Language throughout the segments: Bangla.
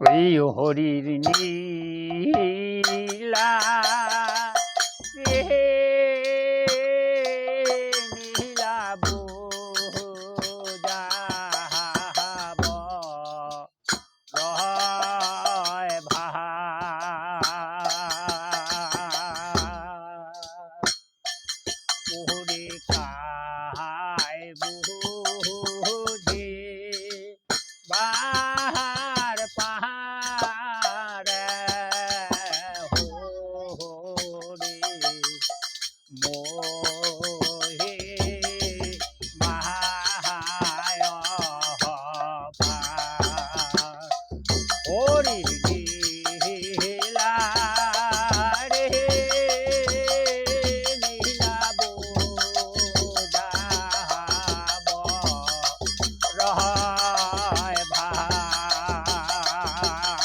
ওই হরির নীলা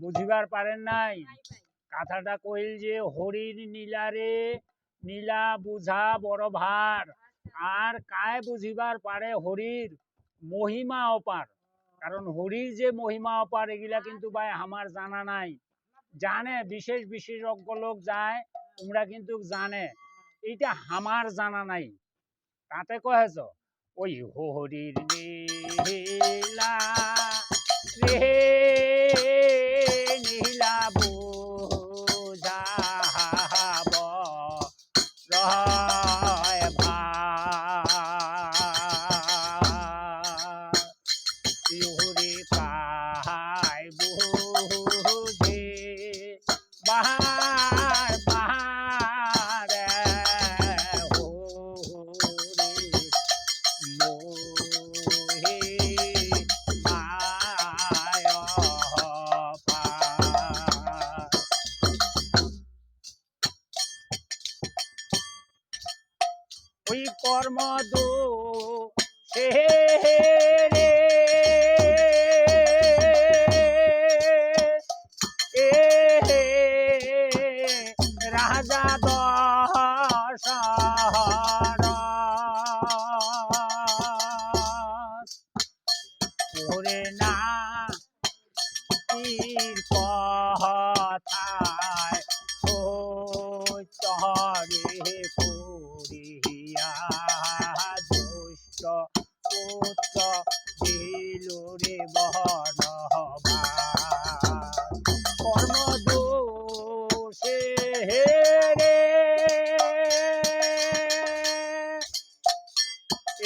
বুঝিবার পারেন নাই। কথাটা কইল যে হরির নীলারে নীলা বুঝা বড় ভার। আর কায় বুঝিবার পারে হরির মহিমা অপার? কারণ হরির যে মহিমা অপার এগুলা কিন্তু ভাই আমার জানা নাই। জানে বিশেষ বিশেষজ্ঞ লোক যায় তোমরা কিন্তু জানে। এইটা আমার জানা নাই। তাতে কহেছ ওই হরির নীলা রে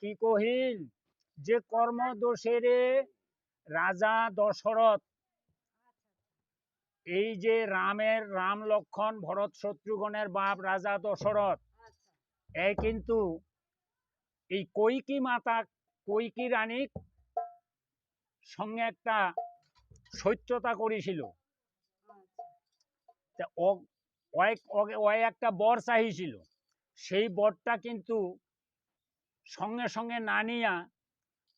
কি কহিল যে কর্ম দোষেরে রাজা দশরথ, এই যে রামের রাম লক্ষণ ভরত শত্রুঘ্নের বাপ রাজা দশরথ, এ কিন্তু এই কৈকি মাতা, কৈকি রানীর সঙ্গে একটা সত্যতা করেছিল। একটা বর চাহিছিল। সেই বরটা কিন্তু সঙ্গে সঙ্গে না নিয়া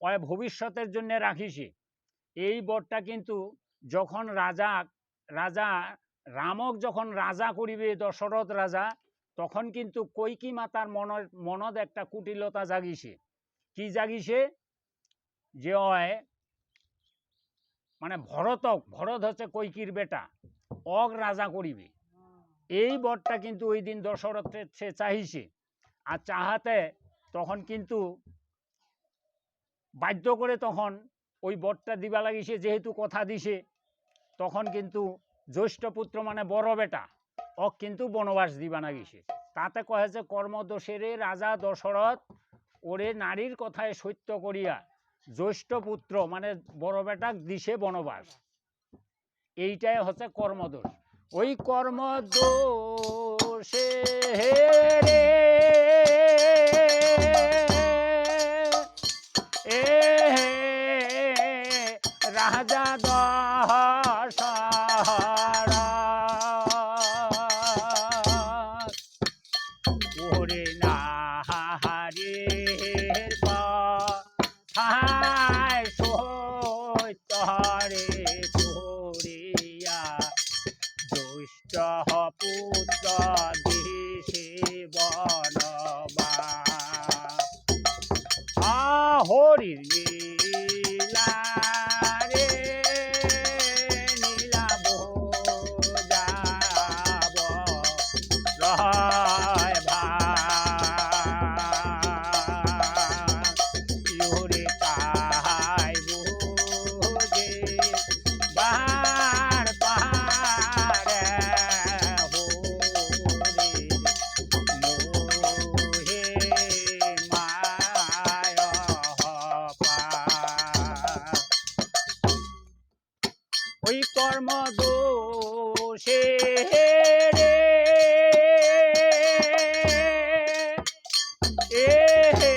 ওই ভবিষ্যতের জন্য রাখিছে এই বরটা কিন্তু যখন রাজা রাজা রামক যখন রাজা করিবে দশরথ রাজা তখন কিন্তু কৈকি মাতার মনের মনত একটা কুটিলতা জাগিছে কি জাগিছে যে অয় মানে ভরতক ভরত হচ্ছে কৈকির বেটা অগ রাজা করিবে। এই বরটা কিন্তু ওই দিন দশরথের সে চাহিছে আর চাহাতে তখন কিন্তু বাধ্য করে তখন ওই বরটা দিবা লাগিছে যেহেতু কথা দিছে, তখন কিন্তু জ্যৈষ্ঠ পুত্র মানে বড় বেটা ও কিন্তু বনবাস দিবা না গেছে তাতে কয়েছে কর্মদোষেরে রাজা দশরথ ওরে নারীর কথায় সত্য করিয়া জ্যৈষ্ঠ পুত্র মানে বড় বেটা দিছে বনবাস। এইটাই হচ্ছে কর্মদোষ ওই কর্মদোষে হে রে দুষ্ট পুত্র দিশে বনবা হরির ওই কর্ম দোষে রে। এ হে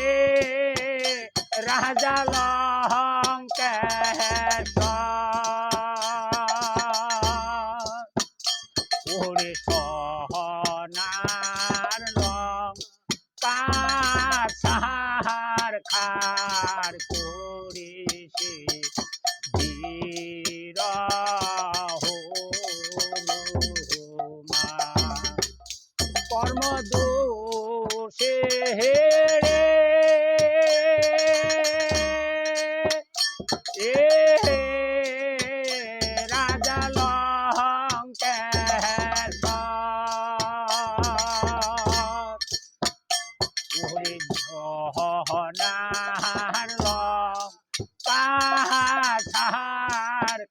রাজা লঙ্কেশ্বর ওরে সহনার লং কাছার খার করেছে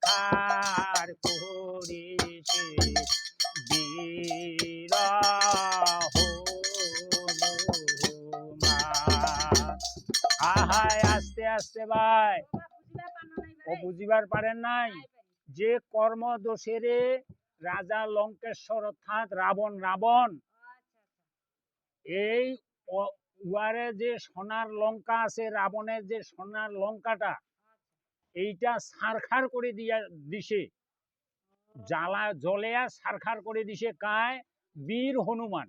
খার করেছে আহায়, আস্তে আস্তে ভাই। ও বুঝিবার পারেন নাই? যে কর্ম দোষেরে রাজা লঙ্কেশ্বর অর্থাৎ রাবণ রাবণ, এই উয়ারে যে সোনার লঙ্কা আছে, রাবণের যে সোনার লঙ্কাটা এইটা সারখার করে দিয়া দিছে। জ্বালা জলেয়া সারখার করে দিছে কায়? বীর হনুমান।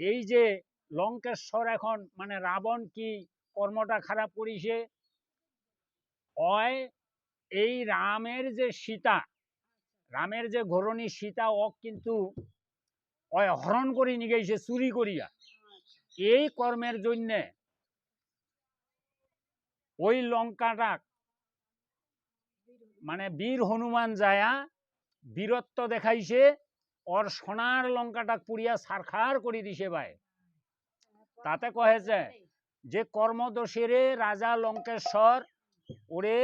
এই যে লঙ্কেশ্বর এখন মানে রাবণ কি কর্মটা খারাপ করিছে? অয়, এই রামের যে সীতা, রামের যে ঘরণী সীতা, অক কিন্তু অয় হরণ করে নিয়ে গেছে চুরি করিয়া। এই কর্মের জন্যে ওই লঙ্কাটা মানে বীর হনুমান যায়া বীরত্ব দেখাইছে, ওর সোনার লঙ্কাটা পুড়িয়া সারখার করে দিছে ভাই। তাতে কহেছে যে কর্মদোষেরে রাজা লঙ্কেশ্বর ওরে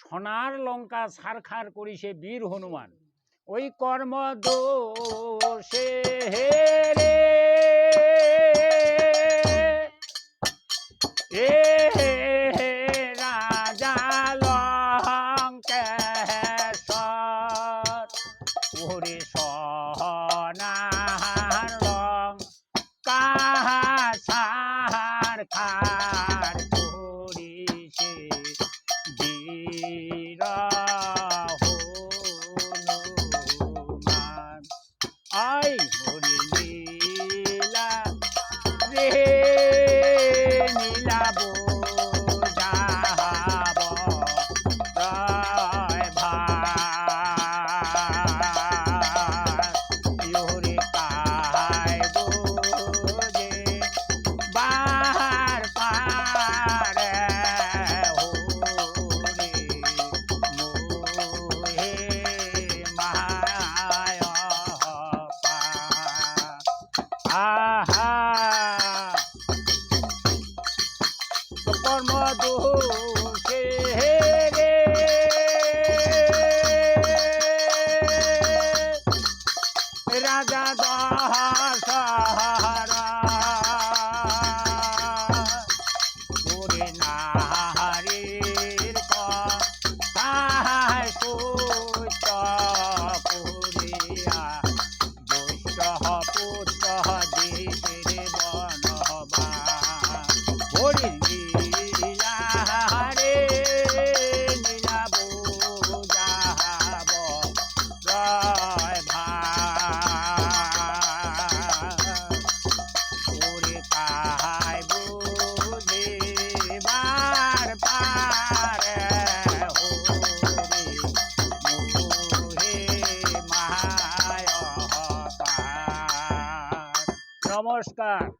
সোনার লঙ্কা সারখার করিছে বীর হনুমান। ওই কর্মদোষে হে রে Oscar.